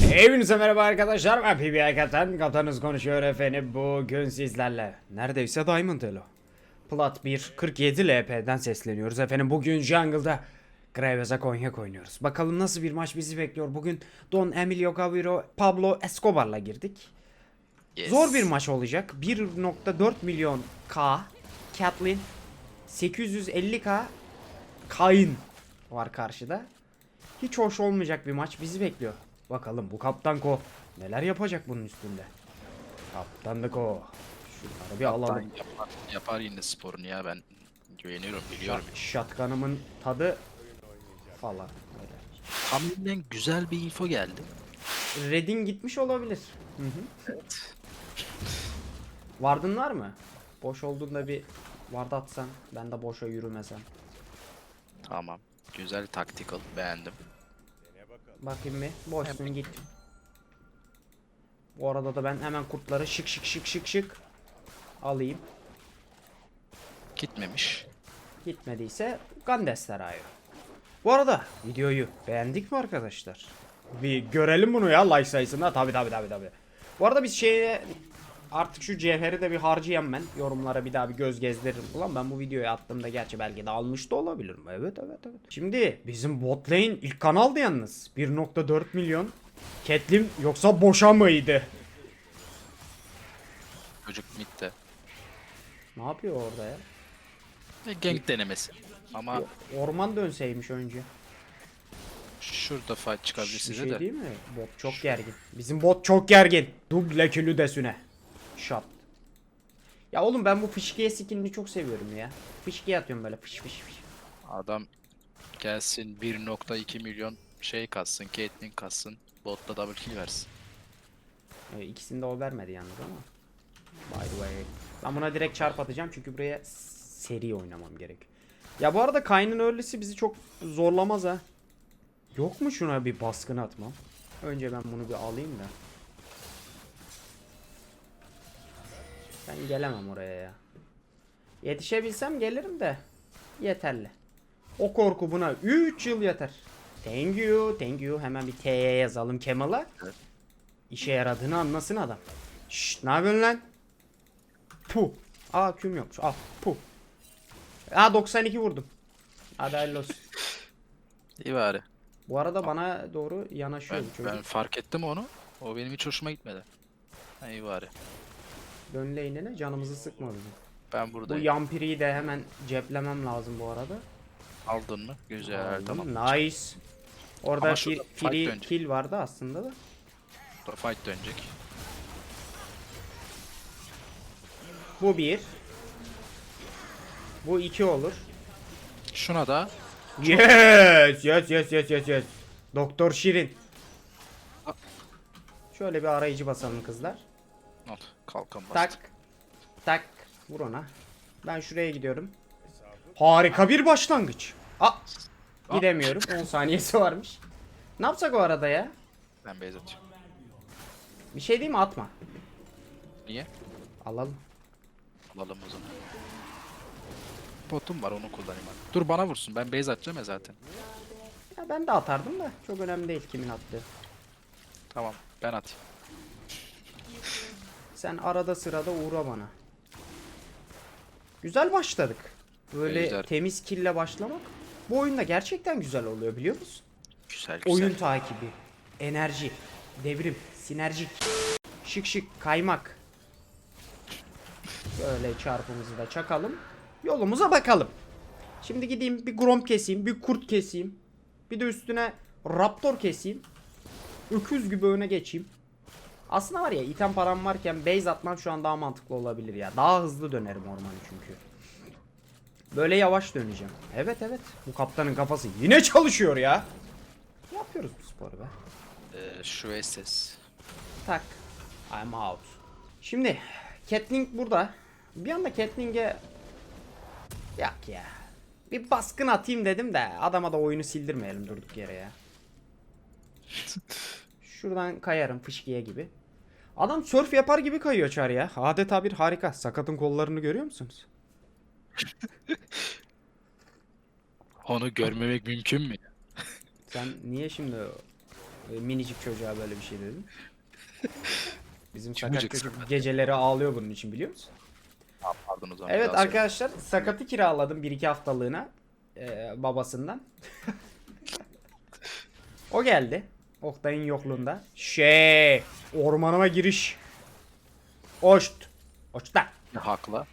Hepinize merhaba arkadaşlar. Ben PBI Kaptan Kaptanınız konuşuyor efendim. Bugün sizlerle Neredeyse Diamond Elo. Plat 1 47 LP'den sesleniyoruz efendim. Bugün Jungle'da Graves'a Konyak oynuyoruz. Bakalım nasıl bir maç bizi bekliyor. Bugün Don Emilio Gaviro Pablo Escobar'la girdik. Yes. Zor bir maç olacak. 1.4 milyon K Catelyn 850k Kayn var karşıda. Hiç hoş olmayacak bir maç bizi bekliyor. Bakalım bu Kaptan Ko neler yapacak bunun üstünde. Kaptan Ko. Şunları bir alalım. Yapar, yapar yine sporunu ya ben güveniyorum biliyorum. Şatkanımın tadı falan. Öyle. Tahminen güzel bir info geldi. Red'in gitmiş olabilir. Hı hı. Evet. Vardın var mı? Boş olduğunda bir vardı atsan ben de boşa yürümesem. Tamam. Güzel tactical beğendim. Bakayım bir. Boşsun git. Bu arada da ben hemen kurtları şık şık şık şık şık alayım. Gitmemiş. Gitmediyse Gandesler ayı. Bu arada videoyu beğendik mi arkadaşlar? Bir görelim bunu ya like sayısında. Tabi tabi tabi tabi. Bu arada biz şeye artık şu cevheri de bir harcayayım ben. Yorumlara bir daha bir göz gezdiririm. Ulan ben bu videoyu attığımda gerçi belki de almış da olabilirim. Evet evet evet. Şimdi bizim bot lane ilk kanaldı yalnız. 1.4 milyon. Ketlim yoksa boşa mıydı? Çocuk midde. Ne yapıyor orada ya? Ve gank denemesi. Ama Orman dönseymiş önce. şurada fight çıkabilir Bir size şey de. değil mi? Bot çok gergin. Bizim bot çok gergin. Duble külü desüne. Shot. Ya oğlum ben bu fışkiye skinini çok seviyorum ya. Fışkiye atıyorum böyle fış fış fış. Adam gelsin 1.2 milyon şey katsın, Caitlyn katsın, botta double kill versin. Ee, ikisini de o vermedi yalnız ama. By the way. Ben buna direkt çarp atacağım çünkü buraya seri oynamam gerek. Ya bu arada Kayn'ın early'si bizi çok zorlamaz ha. Yok mu şuna bir baskın atmam? Önce ben bunu bir alayım da. Ben gelemem oraya ya. Yetişebilsem gelirim de. Yeterli. O korku buna 3 yıl yeter. Thank you, thank you. Hemen bir T'ye yazalım Kemal'a. İşe yaradığını anlasın adam. Şşt, ne yapıyorsun lan? Puh. Aa küm yokmuş. Al. Puh. Aa 92 vurdum. Hadi hayırlı olsun. İyi bari. Bu arada bana doğru yanaşıyor Ben, çocuk. ben fark ettim onu. O benim hiç hoşuma gitmedi. Ha, iyi bari. Dön lane'ine canımızı sıkma bizim. Ben Bu buradayım. yampiriyi de hemen ceplemem lazım bu arada. Aldın mı? Güzel tamam. Nice. Orada Ama şurada fight free dönecek. kill vardı aslında da. Fight dönecek. Bu bir. Bu iki olur. Şuna da Yes, yes, yes, yes, yes, yes. Doktor Şirin. Şöyle bir arayıcı basalım kızlar. Al kalkan bastı. Tak. Tak. Vur ona. Ben şuraya gidiyorum. Harika bir başlangıç. Aa, gidemiyorum. 10 saniyesi varmış. Ne yapsak o arada ya? Ben base atıyorum. Bir şey değil mi? Atma. Niye? Alalım. Alalım o zaman. Botum var onu kullanayım hadi. Dur bana vursun ben base atacağım ya zaten. Ya ben de atardım da çok önemli değil kimin attığı. Tamam ben atayım. Sen arada sırada uğra bana. Güzel başladık. Böyle Güzel. temiz kille başlamak bu oyunda gerçekten güzel oluyor biliyor musun? Güzel güzel. Oyun takibi, enerji, devrim, sinerjik, şık şık, kaymak. Böyle çarpımızı da çakalım. Yolumuza bakalım. Şimdi gideyim bir grom keseyim, bir kurt keseyim. Bir de üstüne raptor keseyim. Öküz gibi öne geçeyim. Aslında var ya item param varken base atmam şu an daha mantıklı olabilir ya. Daha hızlı dönerim ormanı çünkü. Böyle yavaş döneceğim. Evet evet. Bu kaptanın kafası yine çalışıyor ya. Yapıyoruz bu sporu be. Ee, şu SS. Tak. I'm out. Şimdi Catling burada. Bir anda Catling'e Yok ya. Bir baskın atayım dedim de adama da oyunu sildirmeyelim durduk yere ya. Şuradan kayarım fışkiye gibi. Adam surf yapar gibi kayıyor çar ya. Adeta bir harika. Sakatın kollarını görüyor musunuz? Onu görmemek mümkün mü? Sen niye şimdi e, minicik çocuğa böyle bir şey dedim. Bizim sakat Çocuk çocuk sakat. geceleri ağlıyor bunun için biliyor musun? Pardon o zaman. Evet bir daha söyle. arkadaşlar sakatı kiraladım 1-2 haftalığına e, babasından. o geldi. Oktay'ın yokluğunda. Şey ormanıma giriş. Oşt. Oşta. Haklı.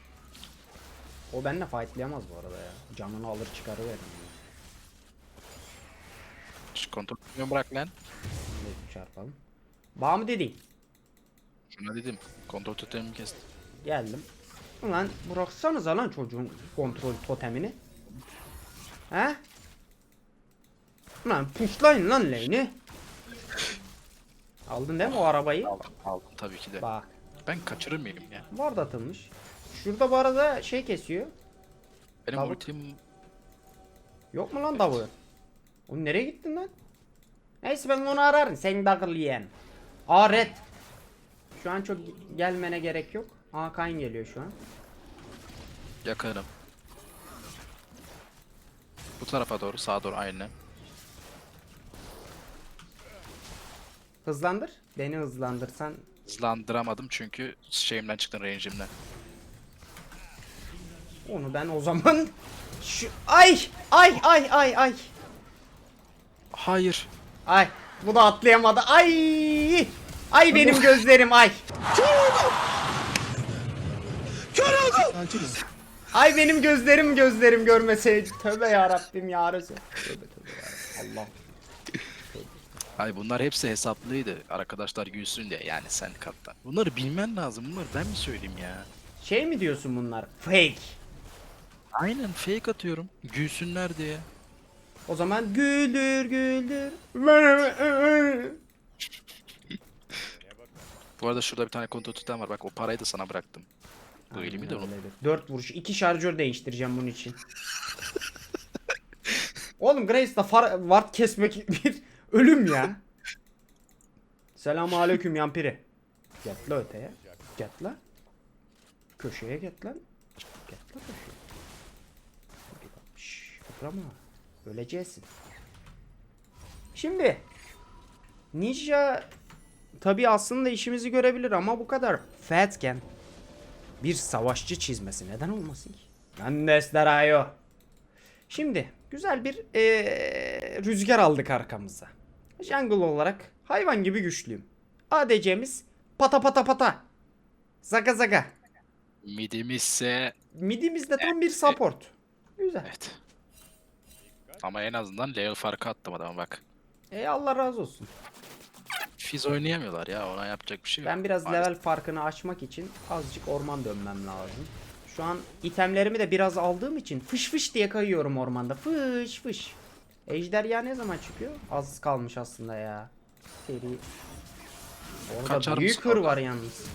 O benimle fightlayamaz bu arada ya. Canını alır çıkarıverir. Şu kontrol bırak lan. Bunu çarpalım. Bağ mı dediğin? Şuna dedim. Kontrol totemimi kestim. Geldim. Ulan bıraksanıza lan çocuğun kontrol totemini. He? Ulan puşlayın lan lane'i. Aldın değil mi o arabayı? Aldım. Aldım tabii ki de. Bak. Ben kaçırır mıyım ya? Ward atılmış. Şurada bu arada şey kesiyor. Benim Tavuk. ultim Yok mu lan tavuğu? Oğlum nereye gittin lan? Neyse ben onu ararım. Sen dakıl yiyen. Aa red. Şu an çok gelmene gerek yok. Aa Kayn geliyor şu an. yakarım. Bu tarafa doğru, sağa doğru aynı. Hızlandır. Beni hızlandırsan. Hızlandıramadım çünkü şeyimden çıktın range'imden. Onu ben o zaman şu ay! Ay ay ay ay! Hayır. ay! Bu da atlayamadı. Ay! Ay benim gözlerim ay! Ay benim gözlerim gözlerim görmeseydi. Tövbe ya Rabbim ya Resul. tövbe tövbe ya Allah Ay bunlar hepsi hesaplıydı. Arkadaşlar gülsün diye yani sen kattan. Bunları bilmen lazım. Bunları ben mi söyleyeyim ya? şey mi diyorsun bunlar fake Aynen fake atıyorum. Gülsünler diye. o zaman güldür güldür Bu arada şurada bir tane kontrol totem var. Bak o parayı da sana bıraktım. Bu elimi de unut. 4 vuruş. 2 şarjör değiştireceğim bunun için. Oğlum Grace'da far ward kesmek bir ölüm ya. Selamun aleyküm yampiri. Get öteye. Get. Köşeye get lan. Get la köşeye. Kıprama. Öleceksin. Şimdi. Ninja tabi aslında işimizi görebilir ama bu kadar fatken bir savaşçı çizmesi neden olmasın ki? Mendes Darayo. Şimdi güzel bir eee, rüzgar aldık arkamıza. Jungle olarak hayvan gibi güçlüyüm. ADC'miz pata pata pata. Zaga zaga. Midimizse Midimizde tam bir support. Güzel. evet. Ama en azından level farkı attım adama bak. E Allah razı olsun. Fizz oynayamıyorlar ya ona yapacak bir şey yok. Ben biraz Maalesef. level farkını açmak için azıcık orman dönmem lazım. Şu an itemlerimi de biraz aldığım için fış fış diye kayıyorum ormanda. Fış fış. Ejder ya ne zaman çıkıyor? Az kalmış aslında ya. Seri. Orada Kaçar büyük hır var yalnız.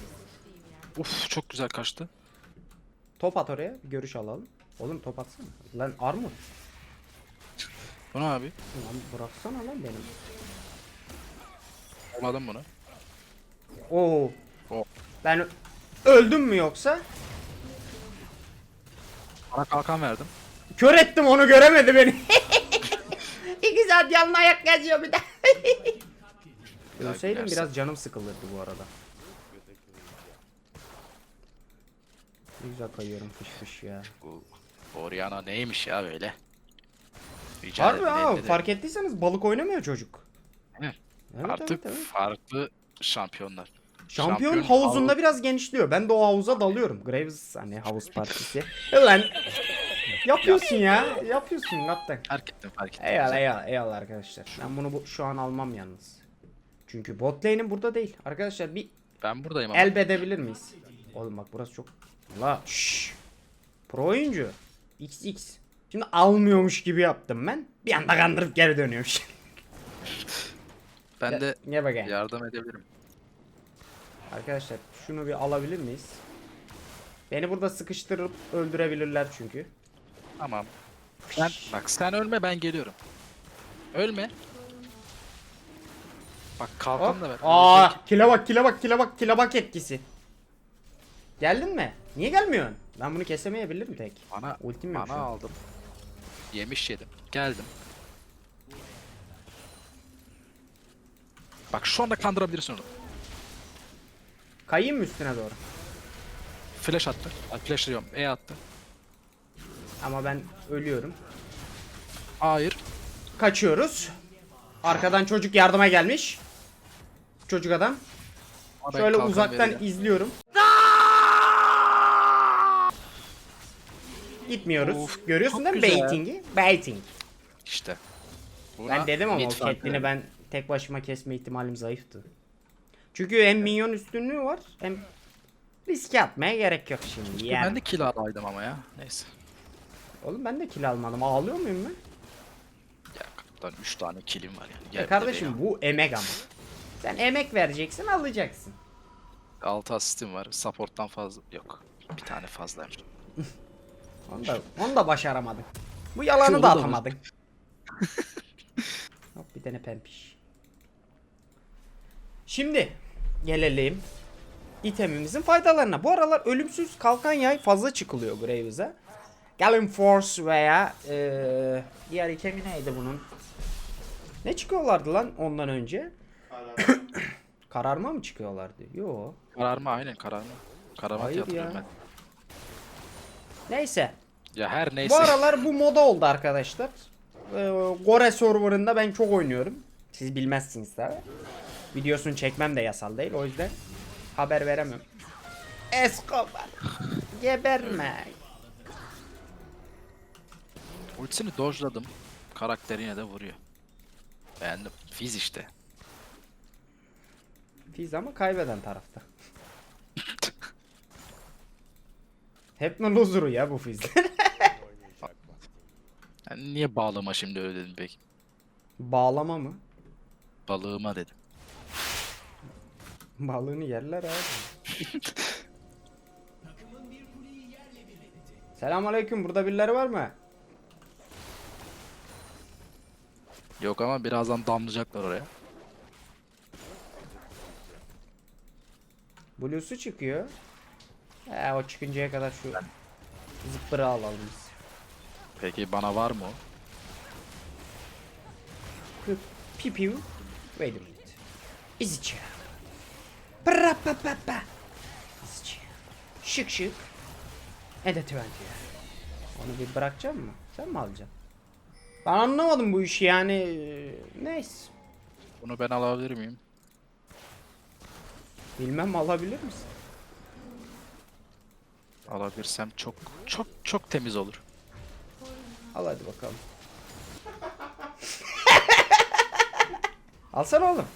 Uf çok güzel kaçtı. Top at oraya. Bir görüş alalım. Oğlum top atsana. Lan armor. Bu ne abi? Lan bıraksana lan benim. Olmadım bunu. Oo. O. Ben öldüm mü yoksa? Bana kalkan verdim. Kör ettim onu göremedi beni. Saat yanına ayak geziyor bir de. Ölseydim biraz canım sıkılırdı bu arada. Ne güzel kayıyorum fış fış ya. Bu Oriana neymiş ya böyle? Rica Harbi ederim, ha elde de. fark ettiyseniz balık oynamıyor çocuk. Evet. Evet, Artık evet, evet. farklı şampiyonlar. Şampiyon, şampiyon havuzunda havu- biraz genişliyor. Ben de o havuza dalıyorum. Graves hani havuz partisi. Lan yapıyorsun ya. Yapıyorsun kaptan. Fark ettim fark ettim. Eyvallah eyvallah eyvallah arkadaşlar. Ben bunu bu, şu an almam yalnız. Çünkü bot lane'im burada değil. Arkadaşlar bir Ben buradayım ama. elbedebilir miyiz? Oğlum bak burası çok... La şşş. Pro oyuncu. XX. Şimdi almıyormuş gibi yaptım ben. Bir anda kandırıp geri dönüyormuş. ben de Gel bakayım. yardım edebilirim. Arkadaşlar şunu bir alabilir miyiz? Beni burada sıkıştırıp öldürebilirler çünkü. Tamam. Sen, bak sen ölme ben geliyorum. Ölme. Bak kalkan da ver. Aa, kile bak, kile bak, kile bak, kile bak etkisi. Geldin mi? Niye gelmiyorsun? Ben bunu kesemeyebilirim tek. Bana, Ultim yok bana şu an. aldım. Yemiş yedim. Geldim. Bak şu anda kandırabilirsin onu. Kayayım mı üstüne doğru? Flash attı. Ay, flash diyorum. E attı. Ama ben ölüyorum. Hayır. Kaçıyoruz. Arkadan çocuk yardıma gelmiş. Çocuk adam. Ben Şöyle uzaktan vereceğim. izliyorum. Gitmiyoruz. Of, Görüyorsun değil mi güzel. baiting'i? Baiting. İşte. Buna Ben dedim ama o. Catelyn'i ben tek başıma kesme ihtimalim zayıftı. Çünkü hem minyon üstünlüğü var hem riske atmaya gerek yok şimdi. Yani. Ben de kill alaydım ama ya. Neyse. Oğlum ben de kill almadım. Ağlıyor muyum ben? Ya kaptan 3 tane killim var yani. E Gel kardeşim bu emek ama. Sen emek vereceksin alacaksın. 6 asistim var. Support'tan fazla yok. Bir tane fazlaymış. Onu da, onu da başaramadın. Bu yalanı Şunu da da atamadın. Hop bir tane pempiş. Şimdi gelelim itemimizin faydalarına. Bu aralar ölümsüz kalkan yay fazla çıkılıyor Graves'e. Galen Force veya eee diğer itemi neydi bunun? Ne çıkıyorlardı lan ondan önce? Kararma mı çıkıyorlardı? Yo. Kararma aynen kararma. Kararma Hayır ya. ben. Neyse. Ya her neyse. Bu aralar bu moda oldu arkadaşlar. Ee, Gore serverında ben çok oynuyorum. Siz bilmezsiniz tabi. Videosunu çekmem de yasal değil o yüzden haber veremem. Escobar. Geberme. Ultisini dojladım. Karakter yine de vuruyor. Beğendim. Fiz işte. Fiz ama kaybeden tarafta. Hep mi loser'u ya bu Fiz? Yani niye bağlama şimdi öyle dedim peki. Bağlama mı? Balığıma dedim. Balığını yerler abi. Selamünaleyküm. Burada birileri var mı? Yok ama birazdan damlayacaklar oraya. Blue'su çıkıyor. He o çıkıncaya kadar şu zıppırı alalım biz. Peki bana var mı o? Kı- Pipiu. Wait a minute. Easy chair. Pra pa pa pa. Easy chair. Şık şık. A 20. Onu bir bırakacak mı? Sen mi alacaksın? Ben anlamadım bu işi yani. Ee, Neyse. Bunu ben alabilir miyim? Bilmem alabilir misin? Alabilirsem çok çok çok temiz olur. Al hadi bakalım. Alsana oğlum.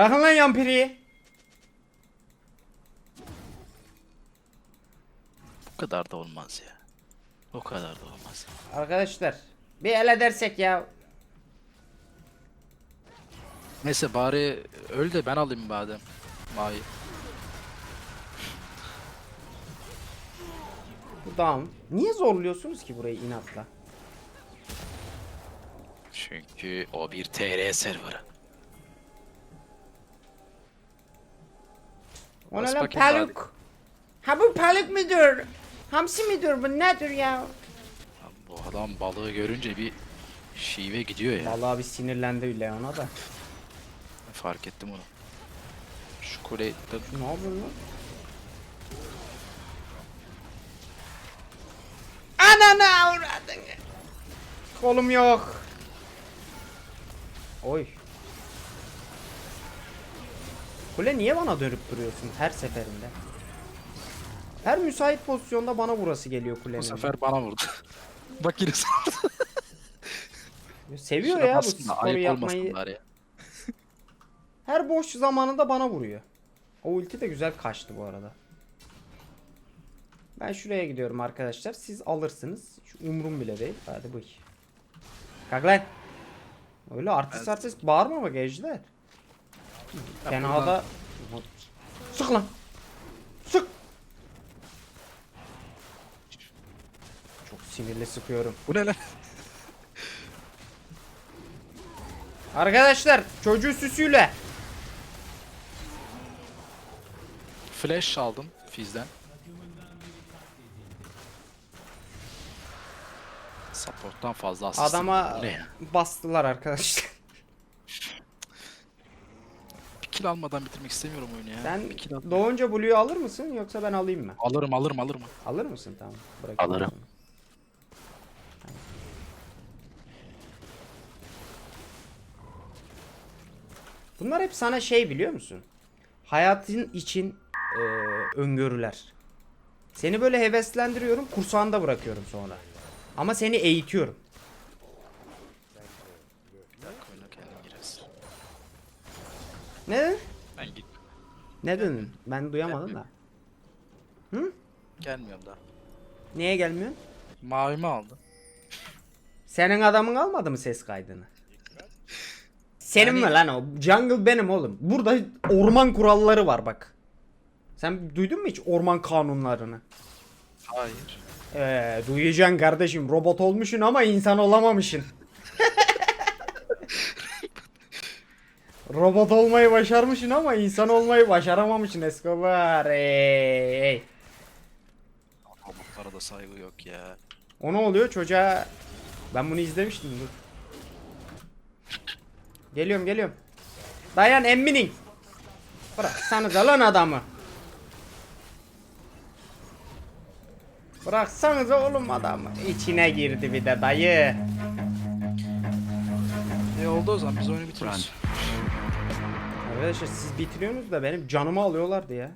Bırakın lan yampiriyi. Bu kadar da olmaz ya. O kadar da olmaz. Arkadaşlar bir el edersek ya. Neyse bari öl de ben alayım madem. Mavi. Bu down. Niye zorluyorsunuz ki burayı inatla? Çünkü o bir TR serverı. O ne Bas lan bakayım bari. paluk? Ha bu paluk müdür? Hamsi midir bu nedir ya? Ya Bu adam balığı görünce bir şive gidiyor ya. Vallahi bir sinirlendi Leon'a da. Fark ettim onu. Şu kuleyi de Ne yapıyorsun lan? Ananı avradın. Kolum yok. Oy. Kule niye bana dönüp duruyorsun her seferinde? Her müsait pozisyonda bana burası geliyor kulenin. bu sefer bana vurdu. Bak yine. Seviyor Şuna ya bu sporu ayıp yapmayı. bari ya. Her boş zamanında bana vuruyor. O ulti de güzel kaçtı bu arada. Ben şuraya gidiyorum arkadaşlar. Siz alırsınız. Şu umrum bile değil. Hadi bıy. Kalk lan. Öyle artist artist bağırma bak ejder. Ya Fena buradan- da... Sık lan. Sık. Çok sinirli sıkıyorum. Bu ne lan? Arkadaşlar çocuğu süsüyle. Flash aldım Fizz'den. Support'tan fazla asist. Adama bastılar arkadaşlar. Bir kill almadan bitirmek istemiyorum oyunu ya. Sen Bir kill al- doğunca Blue'yu alır mısın yoksa ben alayım mı? Alırım alırım alırım. Alır mısın tamam. Bırakayım Alırım. Bunlar hep sana şey biliyor musun? Hayatın için eee, öngörüler. Seni böyle heveslendiriyorum, kursağında bırakıyorum sonra. Ama seni eğitiyorum. Ne? Ben git. Ne dedin? Ben duyamadım da. Gelmiyorum daha. Niye gelmiyorsun? Mavimi aldı. Senin adamın almadı mı ses kaydını? Senin Yani- mi lan o? Jungle benim oğlum. Burada orman kuralları var bak. Sen duydun mu hiç orman kanunlarını? Hayır. Ee, duyacaksın kardeşim. Robot olmuşsun ama insan olamamışsın. Robot olmayı başarmışsın ama insan olmayı başaramamışsın Escobar. Ey, ey. Robotlara da saygı yok ya. O ne oluyor çocuğa? Ben bunu izlemiştim dur. Geliyorum geliyorum. Dayan emminin. Bıraksanıza lan adamı. Bıraksanıza oğlum adamı. İçine girdi bir de dayı. Ne oldu o zaman biz oyunu bitiriyoruz. Arkadaşlar siz bitiriyorsunuz da benim canımı alıyorlardı ya.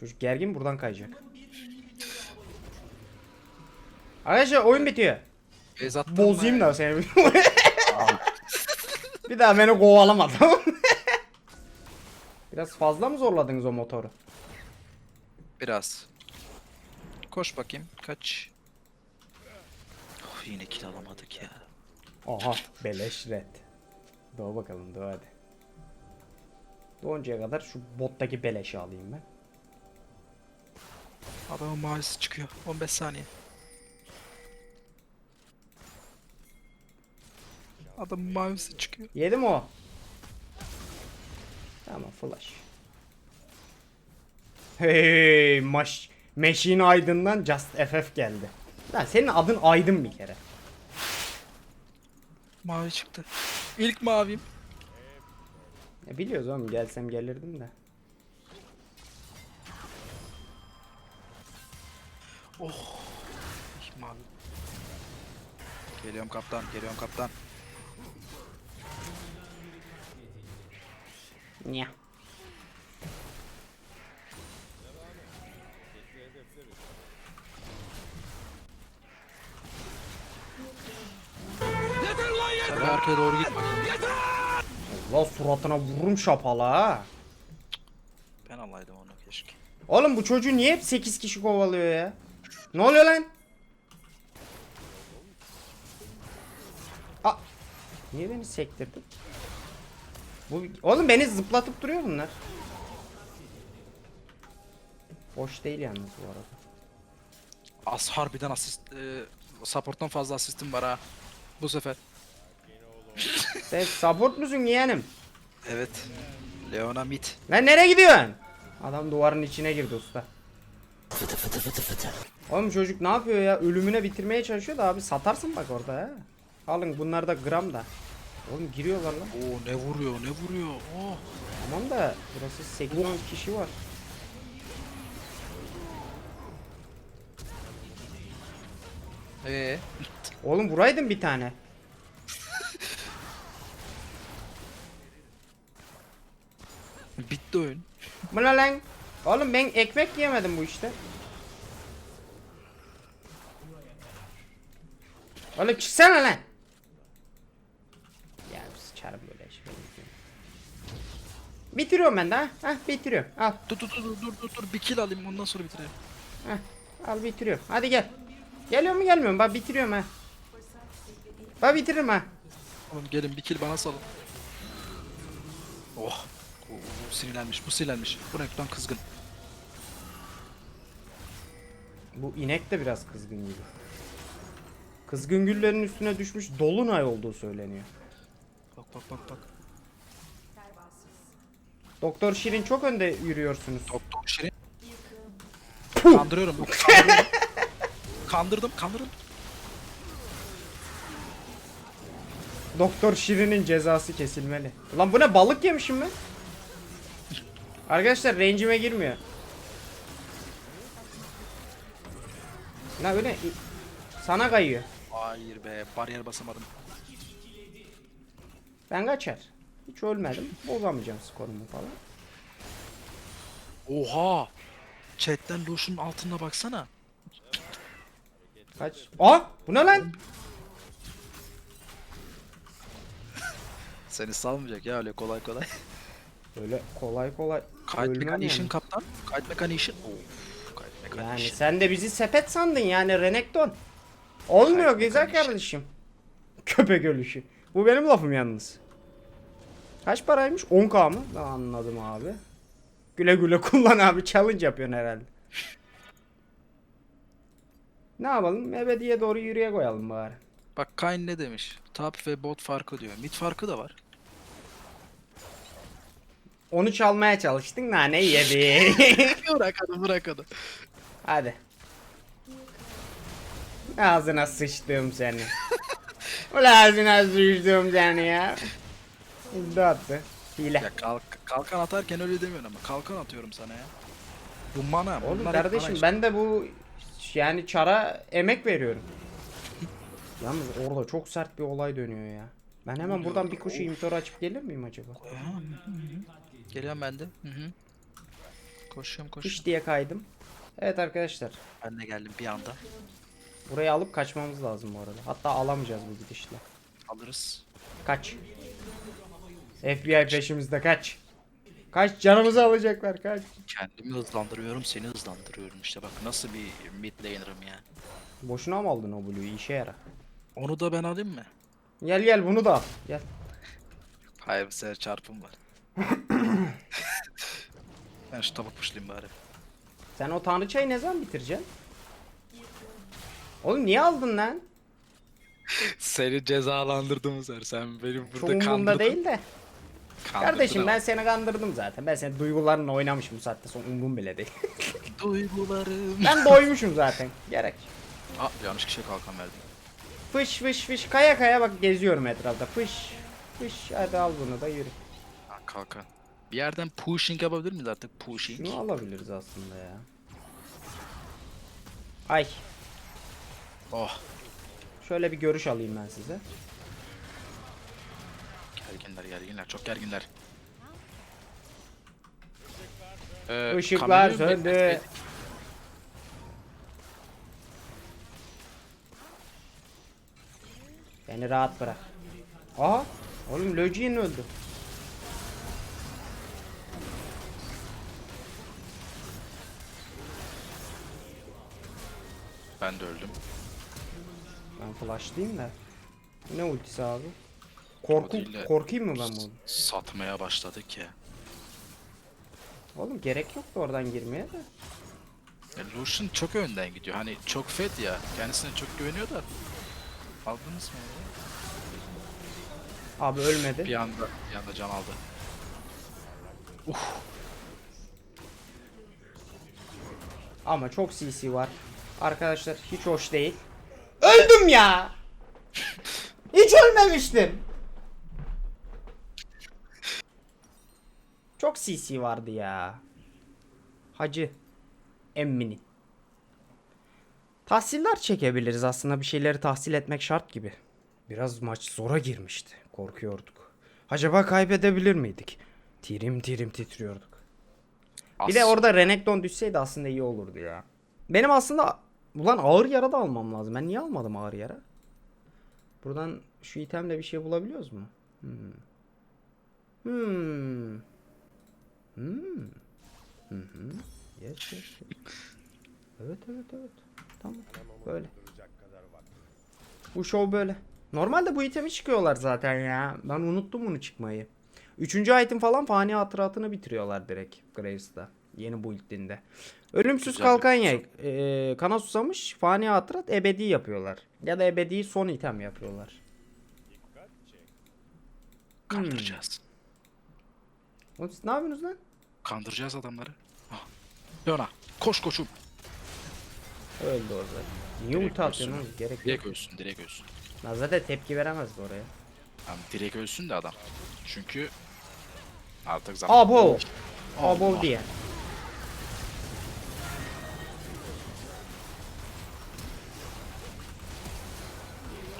Çocuk gergin buradan kayacak. Arkadaşlar oyun bitiyor. Bozayım da seni. bir daha beni kovalama tamam mı? Biraz fazla mı zorladınız o motoru? Biraz. Koş bakayım. Kaç. Of, yine kill alamadık ya. Aha beleş red. Doğu bakalım doğu hadi. Doğuncaya kadar şu bottaki beleşi alayım ben. Adamın mavisi çıkıyor. 15 saniye. Adamın mavisi çıkıyor. Yedi mi o? Tamam flash. Hey maş Machine Aydın'dan Just FF geldi. Lan senin adın Aydın bir kere. Mavi çıktı. İlk mavim. E biliyoruz oğlum gelsem gelirdim de. İlk mavi. Geliyorum kaptan. Geliyorum kaptan. Nya. Sen bir arkaya doğru git bakayım. Allah suratına vururum şapala ha. Ben alaydım onu keşke. Oğlum bu çocuğu niye hep 8 kişi kovalıyor ya? Ne oluyor lan? Aa, niye beni sektirdin? Bu oğlum beni zıplatıp duruyor bunlar. Boş değil yalnız bu arada. As harbiden asist e, support'tan fazla asistim var ha. Bu sefer. Sen support musun yeğenim? Evet. Leona mid. Lan nereye gidiyorsun? Adam duvarın içine girdi usta. Oğlum çocuk ne yapıyor ya? Ölümüne bitirmeye çalışıyor da abi satarsın bak orada ha. Alın bunlar da gram da. Oğlum giriyorlar lan. Oo ne vuruyor ne vuruyor. Oh. Tamam da burası 8-10 kişi var. Ee. Oğlum vuraydın bir tane. Bitti oyun. Bu ne lan? Oğlum ben ekmek yemedim bu işte. Oğlum çıksana lan. Ya sıçarım böyle şey. Bitiriyorum ben de ha. Hah bitiriyorum. Al. Dur dur dur dur dur dur bir kill alayım ondan sonra bitirelim. Heh, al bitiriyorum. Hadi gel. Geliyor mu gelmiyor mu? Bak bitiriyorum ha. Bak bitiririm ha. Oğlum gelin bir kill bana salın. Oh. Bu sinirlenmiş bu sinirlenmiş. Bu lan kızgın. Bu inek de biraz kızgın gibi. Kızgın güllerin üstüne düşmüş dolunay olduğu söyleniyor. Bak bak bak bak. Doktor Şirin çok önde yürüyorsunuz. Doktor Şirin. Kandırıyorum. bak, Kandırıyorum. kandırdım, kandırdım. Doktor Şirin'in cezası kesilmeli. Ulan bu ne balık yemişim ben. Arkadaşlar range'ime girmiyor. La öyle sana kayıyor. Hayır be, bariyer basamadım. Ben kaçar. Hiç ölmedim. Bozamayacağım skorumu falan. Oha! Chatten Lucian'ın altına baksana. Kaç. Aa bu ne lan? Seni salmayacak ya öyle kolay kolay. Böyle kolay kolay Kite ölmem Mechanician kaptan. Kite Mechanician. Of. Yani Mechanician. sen de bizi sepet sandın yani Renekton. Olmuyor güzel kardeşim. kardeşim. Köpek ölüşü. Bu benim lafım yalnız. Kaç paraymış? 10k mı? Ben anladım abi. Güle güle kullan abi. Challenge yapıyorsun herhalde. ne yapalım? Ebediye doğru yürüye koyalım bari. Bak Kayn ne demiş? Top ve bot farkı diyor. Mid farkı da var. Onu çalmaya çalıştın da ne yedi. bırak hadi bırak hadi. Hadi. Ağzına sıçtım seni. Ulan ağzına sıçtım seni ya. İddia attı. Hile. Ya kalk, kalkan atarken öyle demiyorsun ama kalkan atıyorum sana ya. Bu mana. Oğlum bunlar hep kardeşim mana işte. ben de bu yani çara emek veriyorum. Yalnız orada çok sert bir olay dönüyor ya. Ben hemen buradan bir kuşu imtor açıp gelir miyim acaba? Geliyorum ben de. Hı hı. Koşuyorum koşuyorum. Hiç diye kaydım. Evet arkadaşlar. Ben de geldim bir anda. Burayı alıp kaçmamız lazım bu arada. Hatta alamayacağız bu gidişle. Alırız. Kaç. FBI peşimizde kaç. Kaç canımızı alacaklar kaç. Kendimi hızlandırıyorum, seni hızlandırıyorum. İşte bak nasıl bir mid laner'ım ya. Boşuna mı aldın o Blue'yu işe yara. Onu da ben alayım mı? Gel gel bunu da al. Gel. Hayır bu sefer çarpım var. ben şu tavuk puşlayayım bari. Sen o tanrıçayı ne zaman bitireceksin? Oğlum niye aldın lan? Seni cezalandırdım sefer. Sen beni Çok burada umurumda kandırdın. değil de. Kandırdın Kardeşim ama. ben seni kandırdım zaten. Ben senin duygularınla oynamışım bu saatte sonra umrum bile değil. Duygularım. ben doymuşum zaten. Gerek. Aa yanlış kişiye kalkan verdim. Fış fış fış kaya kaya bak geziyorum etrafta. Fış fış hadi al bunu da yürü. Ha kalkan. Bir yerden pushing yapabilir miyiz artık? Pushing. Şunu alabiliriz aslında ya. Ay Oh. şöyle bir görüş alayım ben size. Gerginler gerginler çok gerginler. Ee, Işıklar kamera- söndü. Beni rahat bırak. Aha oğlum Lojin öldü. Ben de öldüm. Ben flashlayayım da. Bu Ne ultisi abi? Korku, O değil de- korkayım mı ben bunu? Satmaya başladık ya. Oğlum gerek yoktu oradan girmeye de. ya. Lucian çok önden gidiyor. Hani çok fed ya. Kendisine çok güveniyor da. Aldınız mı? onu? Abi ölmedi. Bir anda, bir anda can aldı. Ama çok CC var. Arkadaşlar hiç hoş değil. Öldüm ya. Hiç ölmemiştim. Çok CC vardı ya. Hacı. Emminin. Tahsiller çekebiliriz aslında bir şeyleri tahsil etmek şart gibi. Biraz maç zora girmişti. Korkuyorduk. Acaba kaybedebilir miydik? Tirim tirim titriyorduk. Bir de As- orada Renekton düşseydi aslında iyi olurdu ya. Benim aslında ulan ağır yara da almam lazım. Ben niye almadım ağır yara? Buradan şu itemle bir şey bulabiliyoruz mu? Hmm. Hmm. Hmm. Hı hı. Yes, yes, yes. Evet evet evet. Tamam. Böyle. Bu show böyle. Normalde bu itemi çıkıyorlar zaten ya. Ben unuttum bunu çıkmayı. Üçüncü item falan fani hatıratını bitiriyorlar direkt Graves'da. Yeni build'inde. Ölümsüz Güzel kalkan yay. Ee, kana susamış fani hatırat ebedi yapıyorlar. Ya da ebedi son item yapıyorlar. Kandıracağız. Oğlum siz ne yapıyorsunuz lan? Kandıracağız adamları. Ah. Leona koş koçum. Öldü o zaten. Niye ulti atıyorsun oğlum? Gerek yok. Direkt ölsün direkt ölsün. Nazar da tepki veremez bu oraya. Yani direkt ölsün de adam. Çünkü artık zaman. Abo. Abo diye.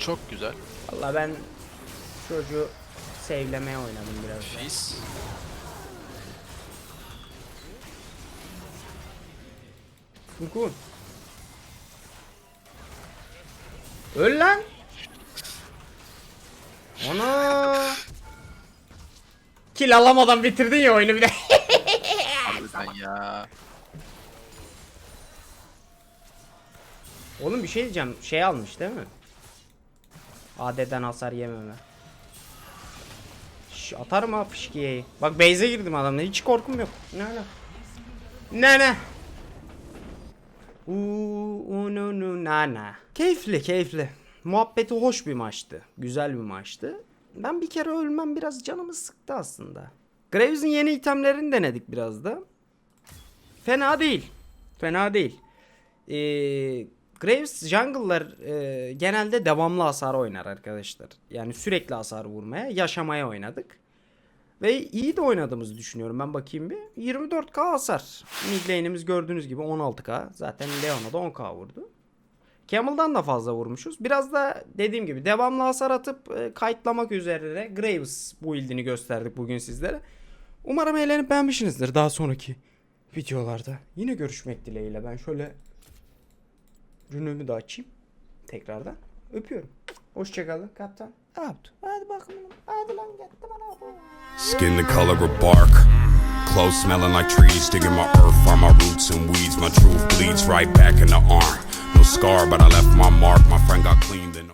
Çok güzel. Valla ben çocuğu sevlemeye oynadım biraz. Fizz. Funkun. Öl lan. Ana. Kill alamadan bitirdin ya oyunu bir de. Harbiden ya. Oğlum bir şey diyeceğim. Şey almış değil mi? AD'den hasar yememe. Şş, atarım ha fışkiyeyi. Bak base'e girdim adamla. Hiç korkum yok. Ne ne? Ne ne? Uuu na na. Keyifli keyifli. Muhabbeti hoş bir maçtı. Güzel bir maçtı. Ben bir kere ölmem biraz canımı sıktı aslında. Graves'in yeni itemlerini denedik biraz da. Fena değil. Fena değil. Ee, Graves jungle'lar e, genelde devamlı hasar oynar arkadaşlar. Yani sürekli hasar vurmaya, yaşamaya oynadık. Ve iyi de oynadığımızı düşünüyorum. Ben bakayım bir. 24k hasar. Mid lane'imiz gördüğünüz gibi 16k. Zaten Leon'a da 10k vurdu. Camel'dan da fazla vurmuşuz. Biraz da dediğim gibi devamlı hasar atıp e, kayıtlamak üzere Graves build'ini gösterdik bugün sizlere. Umarım eğlenip beğenmişsinizdir daha sonraki videolarda. Yine görüşmek dileğiyle. Ben şöyle rünümü de açayım. Tekrardan. Öpüyorum. Hoşçakalın kaptan. Out. Hadi bakalım. Hadi lan gitti bana. Skin the color of bark. Clothes smelling like trees. Digging my earth, find my roots and weeds. My truth bleeds right back in the arm. No scar, but I left my mark. My friend got cleaned and